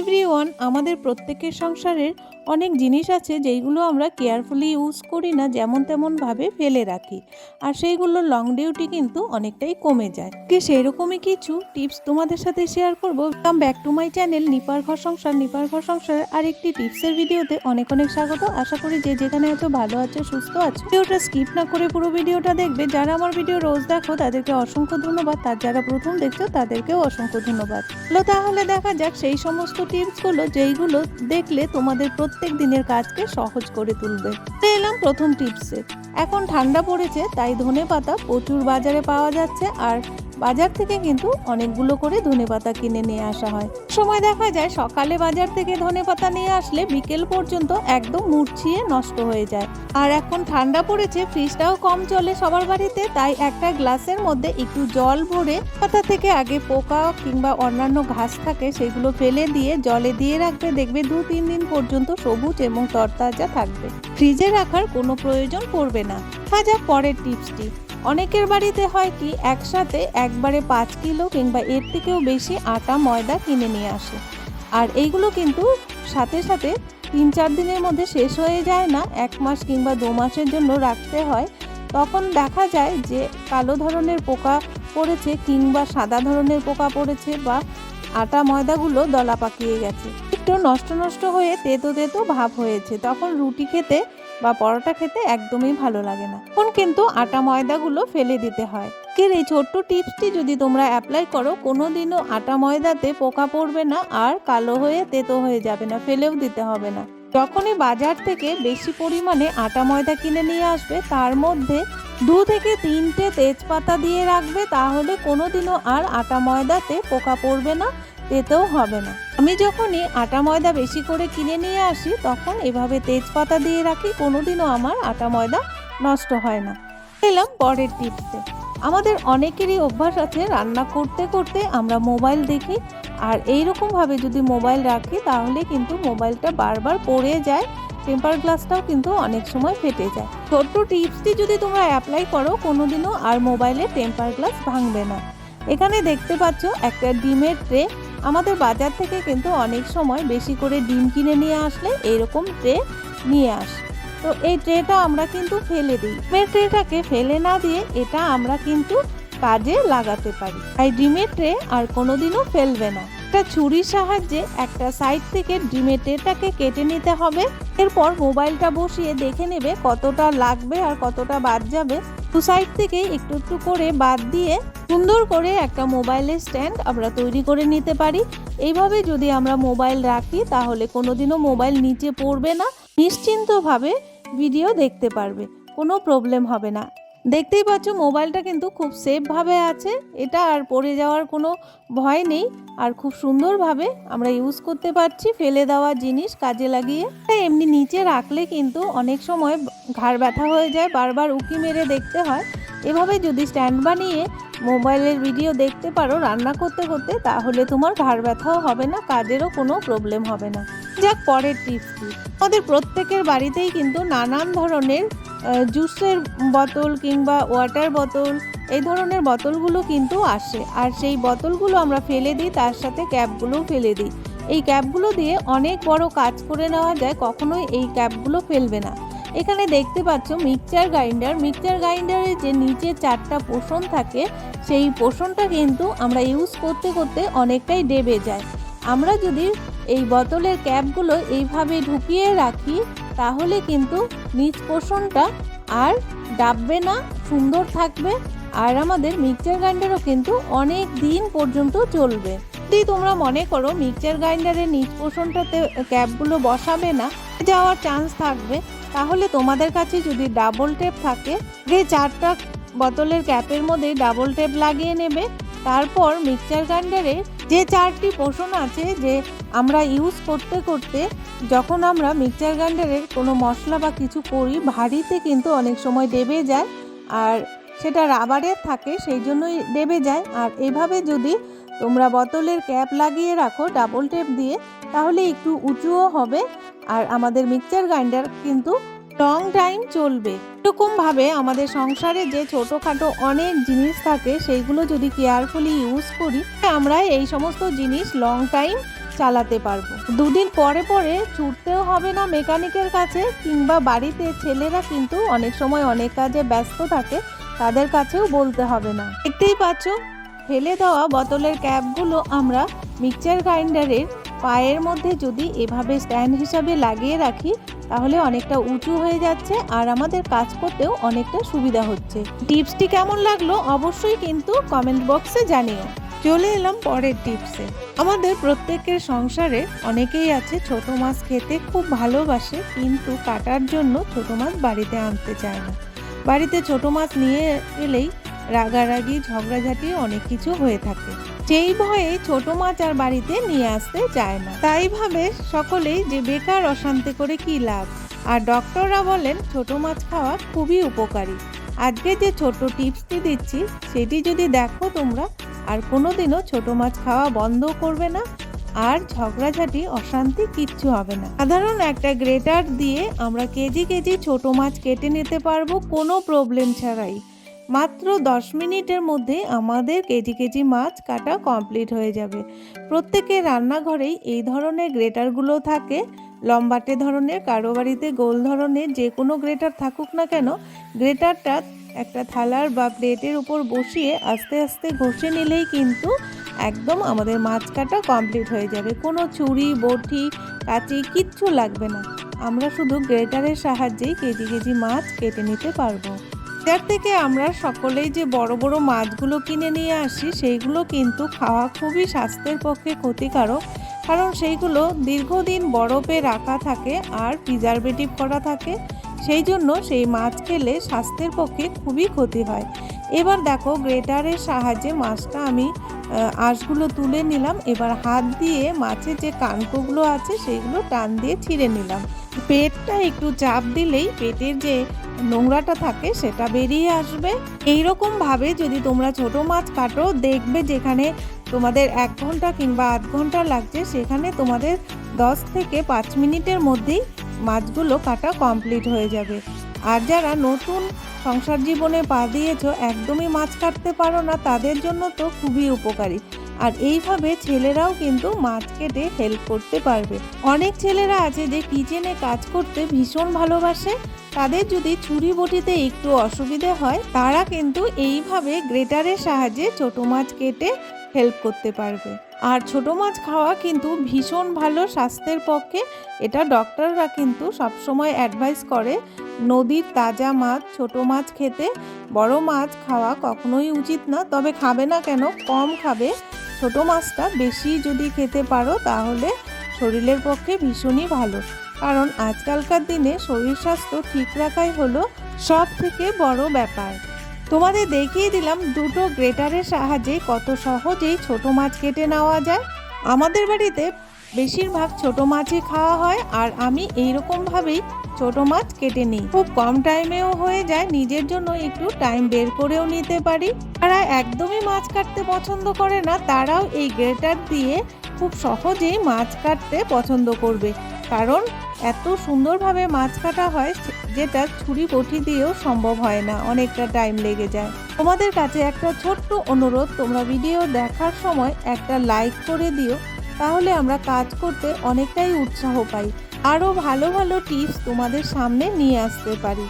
Everyone আমাদের প্রত্যেকের সংসারের অনেক জিনিস আছে যেইগুলো আমরা কেয়ারফুলি ইউজ করি না, যেমন তেমনভাবে ফেলে রাখি। আর সেইগুলোর লং ডিউটি কিন্তু অনেকটাই কমে যায়। কি সেরকমই কিছু টিপস তোমাদের সাথে শেয়ার করব। Come back to my channel নিপার ঘর সংসার নিপার ঘর সংসারের আরেকটি টিপসের ভিডিওতে অনেক অনেক স্বাগত। আশা করি যে যেখানে আছো ভালো আছো, সুস্থ আছো। ভিডিওটা স্কিপ না করে পুরো ভিডিওটা দেখবে। যারা আমার ভিডিও রোজ দেখো, তাদেরকে অসংখ্য ধন্যবাদ। তার যারা প্রথম দেখছ, তাদেরকেও অসংখ্য ধন্যবাদ। তাহলে দেখা যাক সেই সমস্ত টিপসগুলো যেইগুলো দেখলে তোমাদের প্রত্যেক দিনের কাজকে সহজ করে তুলবে। এলাম প্রথম টিপসে এখন ঠান্ডা পড়েছে, তাই ধনে পাতা প্রচুর বাজারে পাওয়া যাচ্ছে আর বাজার থেকে কিন্তু অনেকগুলো করে ধনে পাতা কিনে নিয়ে আসা হয়। সময় দেখা যায় সকালে বাজার থেকে ধনে পাতা নিয়ে আসলে বিকেল পর্যন্ত একদম মুরছিয়ে নষ্ট হয়ে যায়। আর এখন ঠান্ডা পড়েছে, ফ্রিজটাও কম চলে সবার বাড়িতে, তাই একটা গ্লাসের মধ্যে একটু জল ভরে পাতা থেকে আগে পোকা কিংবা অন্যান্য ঘাস থাকে সেগুলো ফেলে দিয়ে জলে দিয়ে রাখবে, দেখবে দু তিন দিন পর্যন্ত সবুজ এবং তরতাজা থাকবে। ফ্রিজে রাখার কোনো প্রয়োজন পড়বে না। হাজা পরের টিপসটি। অনেকের বাড়িতে হয় কি, একসাথে একবারে পাঁচ কিলো কিংবা এর থেকেও বেশি আটা, ময়দা কিনে নিয়ে আসে। আর এইগুলো কিন্তু সাথে সাথে তিন চার দিনের মধ্যে শেষ হয়ে যায় না, এক মাস কিংবা দু মাসের জন্য রাখতে হয়। তখন দেখা যায় যে কালো ধরনের পোকা পড়েছে কিংবা সাদা ধরনের পোকা পড়েছে বা আটা, ময়দাগুলো দলা পাকিয়ে গেছে। একটু নষ্ট নষ্ট হয়ে তেতো তেতো ভাব হয়েছে। তখন রুটি খেতে বা পরোটা খেতে একদমই ভালো লাগে না। এখন কিন্তু আটা ময়দাগুলো ফেলে দিতে হয়। এর এই ছোট্ট টিপসটি যদি তোমরা অ্যাপ্লাই করো, কোনোদিনও আটা ময়দাতে পোকা পড়বে না আর কালো হয়ে তেতো হয়ে যাবে না, ফেলেও দিতে হবে না। যখনই বাজার থেকে বেশি পরিমাণে আটা ময়দা কিনে নিয়ে আসবে, তার মধ্যে দু থেকে তিনটে তেজপাতা দিয়ে রাখবে, তাহলে কোনোদিনও আর আটা ময়দাতে পোকা পড়বে না তেতেও হবে না। আমি যখনই আটা ময়দা বেশি করে কিনে নিয়ে আসি, তখন এভাবে তেজপাতা দিয়ে রাখি, কোনোদিনও আমার আটা ময়দা নষ্ট হয় না। এলাম পরের টিপসে। আমাদের অনেকেরই অভ্যাস আছে রান্না করতে করতে আমরা মোবাইল দেখি, আর এই ভাবে যদি মোবাইল রাখি, তাহলে কিন্তু মোবাইলটা বারবার পড়ে যায়, টেম্পার গ্লাসটাও কিন্তু অনেক সময় ফেটে যায়। ছোট্ট টিপসটি যদি তোমরা অ্যাপ্লাই করো, কোনোদিনও আর মোবাইলে টেম্পার গ্লাস ভাঙবে না। এখানে দেখতে পাচ্ছ একটা ডিমের ট্রে আমাদের বাজার থেকে কিন্তু অনেক সময় বেশি করে ডিম কিনে নিয়ে আসলে এরকম ট্রে নিয়ে আসে। তো এই ট্রেটা আমরা কিন্তু ফেলে দিই। ডিমের ট্রেটাকে ফেলে না দিয়ে এটা আমরা কিন্তু কাজে লাগাতে পারি। তাই ডিমের ট্রে আর কোনোদিনও ফেলবে না। একটা ছুরির সাহায্যে একটা সাইড থেকে ডিমের ট্রেটাকে কেটে নিতে হবে। এরপর মোবাইলটা বসিয়ে দেখে নেবে কতটা লাগবে আর কতটা বাদ যাবে। দু সাইড থেকে একটু একটু করে বাদ দিয়ে সুন্দর করে একটা মোবাইলের স্ট্যান্ড আমরা তৈরি করে নিতে পারি। এইভাবে যদি আমরা মোবাইল রাখি, তাহলে কোনোদিনও মোবাইল নিচে পড়বে না। নিশ্চিন্তভাবে ভিডিও দেখতে পারবে। কোনো প্রবলেম হবে না। দেখতেই পাচ্ছ মোবাইলটা কিন্তু খুব সেফভাবে আছে। এটা আর পড়ে যাওয়ার কোনো ভয় নেই। আর খুব সুন্দরভাবে আমরা ইউজ করতে পারছি ফেলে দেওয়া জিনিস কাজে লাগিয়ে। এমনি নিচে রাখলে কিন্তু অনেক সময় ঘাড় ব্যথা হয়ে যায়, বারবার উকি মেরে দেখতে হয়। এভাবে যদি স্ট্যান্ড বানিয়ে মোবাইলের ভিডিও দেখতে পারো রান্না করতে করতে, তাহলে তোমার ঘাড় ব্যথাও হবে না, কাজেরও কোনো প্রবলেম হবে না। যাক, পরের টিপস আমাদের প্রত্যেকের বাড়িতেই কিন্তু নানান ধরনের জুসের বোতল কিংবা ওয়াটার বোতল, এই ধরনের বোতলগুলো কিন্তু আসে। আর সেই বোতলগুলো আমরা ফেলে দিই, তার সাথে ক্যাপগুলোও ফেলে দিই। এই ক্যাপগুলো দিয়ে অনেক বড় কাজ করে নেওয়া যায়, কখনোই এই ক্যাপগুলো ফেলবে না। এখানে দেখতে পাচ্ছ মিক্সচার গ্রাইন্ডার। মিক্সচার গ্রাইন্ডারের যে নিচে চারটা পোষণ থাকে, সেই পোষণটা কিন্তু আমরা ইউজ করতে করতে অনেকটাই ডেবে যায়। আমরা যদি এই বোতলের ক্যাপগুলো এইভাবে ঢুকিয়ে রাখি তাহলে কিন্তু নিচ পোষণটা আর ডাববে না, সুন্দর থাকবে আর আমাদের মিক্সচার গ্রাইন্ডারও কিন্তু অনেক দিন পর্যন্ত চলবে। যদি তোমরা মনে করো মিক্সচার গ্রাইন্ডারের নিচ পোষণটাতে ক্যাপগুলো বসাবে না, যাওয়ার চান্স থাকবে, তাহলে তোমাদের কাছে যদি ডাবল টেপ থাকে, যে চারটা বোতলের ক্যাপের মধ্যে ডাবল টেপ লাগিয়ে নেবে, তারপর মিক্সচার গ্রাইন্ডারে যে চারটি পোষণ আছে যে আমরা ইউজ করতে করতে যখন আমরা মিক্সচার গ্রাইন্ডারের কোনো মশলা বা কিছু করি, ভারীতে কিন্তু অনেক সময় দেবে যায় আর সেটা রাবারের থাকে সেই জন্যই দেবে যায়। আর এভাবে যদি তোমরা বোতলের ক্যাপ লাগিয়ে রাখো ডাবল টেপ দিয়ে, তাহলে একটু উঁচুও হবে। আর আমাদের মিক্সচার গ্রাইন্ডার কিন্তু লং টাইম চলবে। এরকমভাবে আমাদের সংসারে যে ছোটোখাটো অনেক জিনিস থাকে, সেইগুলো যদি কেয়ারফুলি ইউজ করি, আমরা এই সমস্ত জিনিস লং টাইম চালাতে পারব। দুদিন পরে পরে ছুটতেও হবে না মেকানিকের কাছে, কিংবা বাড়িতে ছেলেরা কিন্তু অনেক সময় অনেক কাজে ব্যস্ত থাকে, তাদের কাছেও বলতে হবে না। দেখতেই পাচ্ছ, ফেলে দেওয়া বোতলের ক্যাপগুলো আমরা মিক্সচার গ্রাইন্ডারের পায়ের মধ্যে যদি এভাবে স্ট্যান্ড হিসাবে লাগিয়ে রাখি, তাহলে অনেকটা উঁচু হয়ে যাচ্ছে আর আমাদের কাজ করতেও অনেকটা সুবিধা হচ্ছে। টিপসটি কেমন লাগল অবশ্যই কিন্তু কমেন্ট বক্সে জানিও। চলে এলাম পরের টিপসে। আমাদের প্রত্যেকের সংসারে অনেকেই আছে ছোট মাছ খেতে খুব ভালোবাসে, কিন্তু কাটার জন্য ছোট মাছ বাড়িতে আনতে চায় না। বাড়িতে ছোট মাছ নিয়ে এলেই রাগারাগি, ঝগড়াঝাটি অনেক কিছু হয়ে থাকে। সেই ভয়ে ছোট মাছ আর বাড়িতে নিয়ে আসতে চায় না। তাই ভাবে সকলেই যে বেকার অশান্তি করে কি লাভ? আর ডক্টররা বলেন, ছোট মাছ খাওয়া খুবই উপকারী। আজকে যে ছোট টিপসটি দিচ্ছি, সেটি যদি দেখো তোমরা, আর কোনোদিনও ছোট মাছ খাওয়া বন্ধ করবে না, আর ঝগড়াঝাটি, অশান্তি কিচ্ছু হবে না। সাধারণ একটা গ্রেটার দিয়ে আমরা কেজি কেজি ছোট মাছ কেটে নিতে পারব, কোনো প্রবলেম ছাড়াই। মাত্র দশ মিনিটের মধ্যে আমাদের কেজি কেজি মাছ কাটা কমপ্লিট হয়ে যাবে। প্রত্যেকের রান্নাঘরেই এই ধরনের গ্রেটারগুলো থাকে। লম্বাটে ধরনের কারও বাড়িতে গোল ধরনের, যে কোনো গ্রেটার থাকুক না কেন, গ্রেটারটা একটা থালার বা প্লেটের উপর বসিয়ে আস্তে আস্তে ঘষে নিলেই কিন্তু একদম আমাদের মাছ কাটা কমপ্লিট হয়ে যাবে। কোনো ছুরি, বটি, কাঁচি কিচ্ছু লাগবে না। আমরা শুধু গ্রেটারের সাহায্যেই কেজি কেজি মাছ কেটে নিতে পারব। যার থেকে আমরা সকলেই যে বড় বড় মাছগুলো কিনে নিয়ে আসি, সেইগুলো কিন্তু খাওয়া খুবই স্বাস্থ্যের পক্ষে ক্ষতিকারক। কারণ সেইগুলো দীর্ঘদিন বরফে রাখা থাকে আর প্রিজারভেটিভ করা থাকে। সেই জন্য সেই মাছ খেলে স্বাস্থ্যের পক্ষে খুবই ক্ষতি হয়। এবার দেখো গ্রেটারের সাহায্যে মাছটা আমি আঁশগুলো তুলে নিলাম। এবার হাত দিয়ে মাছের যে কানকোগুলো আছে, সেইগুলো টান দিয়ে ছিঁড়ে নিলাম। পেটটা একটু চাপ দিলেই পেটের যে নোংরাটা থাকে, সেটা বেরিয়ে আসবে। এই রকম ভাবে যদি তোমরা ছোট মাছ কাটো, দেখবে যেখানে তোমাদের এক ঘণ্টা কিংবা আধ ঘণ্টা লাগছে, সেখানে তোমাদের দশ থেকে পাঁচ মিনিটের মধ্যেই মাছগুলো কাটা কমপ্লিট হয়ে যাবে। আর যারা নতুন সংসার জীবনে পা দিয়েছ, একদমই মাছ কাটতে পারো না, তাদের জন্য তো খুবই উপকারী। আর এইভাবে ছেলেরাও কিন্তু মাছ কেটে হেল্প করতে পারবে। অনেক ছেলেরা আছে যে কিচেনে কাজ করতে ভীষণ ভালোবাসে তাদের যদি ছুরি বটিতে একটু অসুবিধে হয়, তারা কিন্তু এইভাবে গ্রেটারের সাহায্যে ছোট মাছ কেটে হেল্প করতে পারবে। আর ছোট মাছ খাওয়া কিন্তু ভীষণ ভালো স্বাস্থ্যের পক্ষে। এটা ডক্টররা কিন্তু সবসময় অ্যাডভাইস করে, নদীর তাজা মাছ, ছোট মাছ খেতে। বড় মাছ খাওয়া কখনোই উচিত না, তবে খাবে না কেন? কম খাবে। ছোট মাছটা বেশি যদি খেতে পারো, তাহলে শরীরের পক্ষে ভীষণই ভালো। কারণ আজকালকার দিনে শরীর স্বাস্থ্য ঠিক রাখাই হলো সব থেকে বড় ব্যাপার। তোমাদের দেখিয়ে দিলাম দুটো গ্রেটারের সাহায্যে কত সহজেই ছোট মাছ কেটে নেওয়া যায়। আমাদের বাড়িতে বেশিরভাগ ছোট মাছই খাওয়া হয় আর আমি এইরকমভাবেই ছোট মাছ কেটে নিই। খুব কম টাইমেও হয়ে যায়, নিজের জন্য একটু টাইম বের করেও নিতে পারি। যারা একদমই মাছ কাটতে পছন্দ করে না, তারাও এই গ্রেটার দিয়ে খুব সহজেই মাছ কাটতে পছন্দ করবে। কারণ এত সুন্দরভাবে মাছ কাটা হয় যেটা ছুরি বটি দিয়েও সম্ভব হয় না, অনেকটা টাইম লেগে যায়। তোমাদের কাছে একটা ছোট্ট অনুরোধ, তোমরা ভিডিও দেখার সময় একটা লাইক করে দিও, তাহলে আমরা কাজ করতে অনেকটাই উৎসাহ পাই। আরও ভালো ভালো টিপস তোমাদের সামনে নিয়ে আসতে পারি।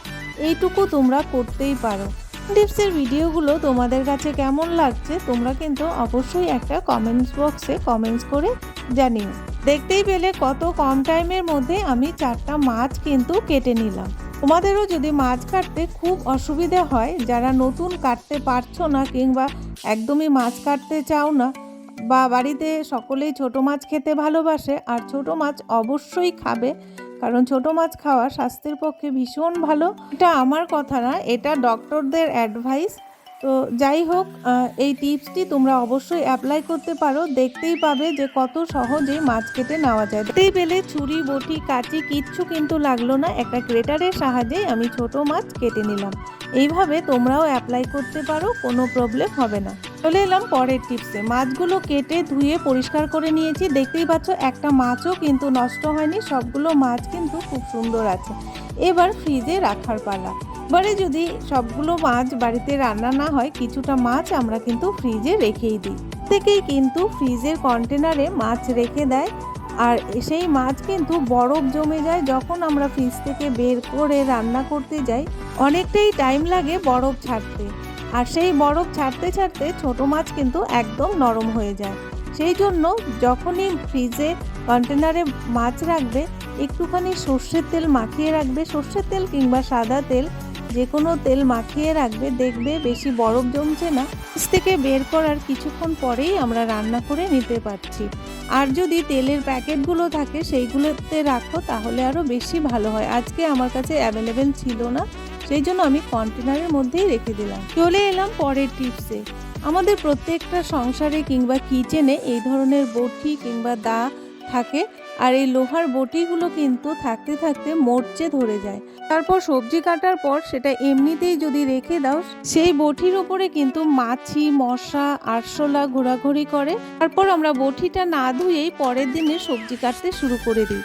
এইটুকু তোমরা করতেই পারো। টিপসের ভিডিওগুলো তোমাদের কাছে কেমন লাগছে, তোমরা কিন্তু অবশ্যই একটা কমেন্টস বক্সে কমেন্টস করে জানিও। দেখতেই পেলে কত কম টাইমের মধ্যে আমি চারটা মাছ কিন্তু কেটে নিলাম। তোমাদেরও যদি মাছ কাটতে খুব অসুবিধা হয়, যারা নতুন কাটতে পারছ না কিংবা একদমই মাছ কাটতে চাও না, বা বাড়িতে সকলেই ছোট মাছ খেতে ভালোবাসে, আর ছোট মাছ অবশ্যই খাবে, কারণ ছোট মাছ খাওয়া স্বাস্থ্যের পক্ষে ভীষণ ভালো। এটা আমার কথা না, এটা ডক্টরদের অ্যাডভাইস তো যাই হোক এই টিপসটি তোমরা অবশ্যই অ্যাপ্লাই করতে পারো। দেখতেই পাবে যে কত সহজে মাছ কেটে নেওয়া যায়। দেখতেই পেলে ছুরি, বটি, কাঁচি কিচ্ছু কিন্তু লাগল না। একটা ক্রেটারের সাহায্যেই আমি ছোট মাছ কেটে নিলাম। এইভাবে তোমরাও অ্যাপ্লাই করতে পারো, কোনো প্রবলেম হবে না। চলে এলাম পরের টিপসে। মাছগুলো কেটে ধুয়ে পরিষ্কার করে নিয়েছি। দেখতেই পাচ্ছ একটা মাছও কিন্তু নষ্ট হয়নি। সবগুলো মাছ কিন্তু খুব সুন্দর আছে। এবার ফ্রিজে রাখার পালা। এবারে যদি সবগুলো মাছ বাড়িতে রান্না না হয়, কিছুটা মাছ আমরা কিন্তু ফ্রিজে রেখেই দিই। থেকেই কিন্তু ফ্রিজের কন্টেনারে মাছ রেখে দেয় আর সেই মাছ কিন্তু বরফ জমে যায় যখন আমরা ফ্রিজ থেকে বের করে রান্না করতে যাই। অনেকটাই টাইম লাগে বরফ ছাড়তে আর সেই বরফ ছাড়তে ছাড়তে ছোট মাছ কিন্তু একদম নরম হয়ে যায়। সেই জন্য যখনই ফ্রিজে কন্টেনারে মাছ রাখবে, একটুখানি সর্ষের তেল মাখিয়ে রাখবে। সর্ষের তেল কিংবা সাদা তেল যে কোনো তেল মাখিয়ে রাখবে, দেখবে বেশি বরফ জমছে না। ফ্রিজ থেকে বের করার কিছুক্ষণ পরেই আমরা রান্না করে নিতে পারছি। আর যদি তেলের প্যাকেটগুলো থাকে সেইগুলোতে রাখো, তাহলে আরও বেশি ভালো হয়। আজকে আমার কাছে অ্যাভেলেবেল ছিল না, সেই জন্য আমি কন্টেনারের মধ্যেই রেখে দিলাম। চলে এলাম পরের টিপসে। আমাদের প্রত্যেকটা সংসারে কিংবা কিচেনে এই ধরনের বটি কিংবা দা থাকে, আর এই লোহার বটিগুলো কিন্তু থাকতে থাকতে মরচে ধরে যায়। তারপর সবজি কাটার পর সেটা এমনিতেই যদি রেখে দাও, সেই বটির ওপরে কিন্তু মাছি, মশা, আরশোলা ঘোরাঘুরি করে। তারপর আমরা বটিটা না ধুয়েই পরের দিনে সবজি কাটতে শুরু করে দিই।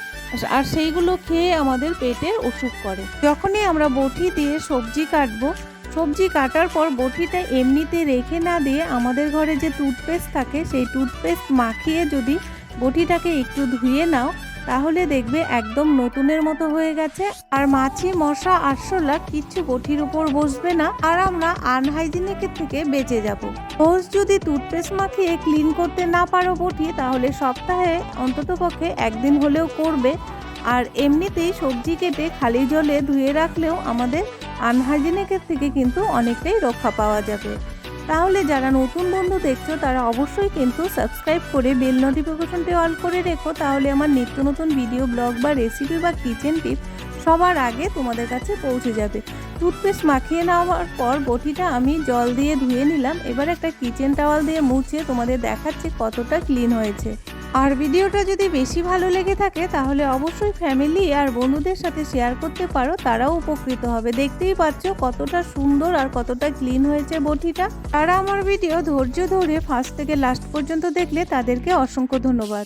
আর সেইগুলো খেয়ে আমাদের পেটের অসুখ করে। যখনই আমরা বটি দিয়ে সবজি কাটবো, সবজি কাটার পর বটিটা এমনিতে রেখে না দিয়ে আমাদের ঘরে যে টুথপেস্ট থাকে, সেই টুথপেস্ট মাখিয়ে যদি বটিটাকে একটু ধুয়ে নাও তাহলে দেখবে একদম নতুনের মতো হয়ে গেছে। আর মাছি, মশা, আরশোলা কিচ্ছু বটির উপর বসবে না। আর আমরা আনহাইজিনিকের থেকে বেঁচে যাব। রোজ যদি টুথপেস্ট মাখিয়ে ক্লিন করতে না পারো বটি, তাহলে সপ্তাহে অন্ততপক্ষে একদিন হলেও করবে। আর এমনিতেই সবজি কেটে খালি জলে ধুয়ে রাখলেও আমাদের আনহাইজিনিকের থেকে কিন্তু অনেকটাই রক্ষা পাওয়া যাবে। তাহলে যারা নতুন বন্ধু দেখছ, তারা অবশ্যই কিন্তু সাবস্ক্রাইব করে বেল নোটিফিকেশনটি অন করে রেখো। তাহলে আমার নিত্য নতুন ভিডিও ব্লগ বা রেসিপি বা কিচেন টিপ সবার আগে তোমাদের কাছে পৌঁছে যাবে। টুথপেস্ট মাখিয়ে নেওয়ার পর বটিটা আমি জল দিয়ে ধুয়ে নিলাম। এবার একটা কিচেন টাওয়াল দিয়ে মুছে তোমাদের দেখাচ্ছে কতটা ক্লিন হয়েছে। আর ভিডিওটা যদি বেশি ভালো লেগে থাকে, তাহলে অবশ্যই ফ্যামিলি আর বন্ধুদের সাথে শেয়ার করতে পারো। তারাও উপকৃত হবে। দেখতেই পাচ্ছ কতটা সুন্দর আর কতটা ক্লিন হয়েছে বটিটা। তারা আমার ভিডিও ধৈর্য ধরে ফার্স্ট থেকে লাস্ট পর্যন্ত দেখলে তাদেরকে অসংখ্য ধন্যবাদ।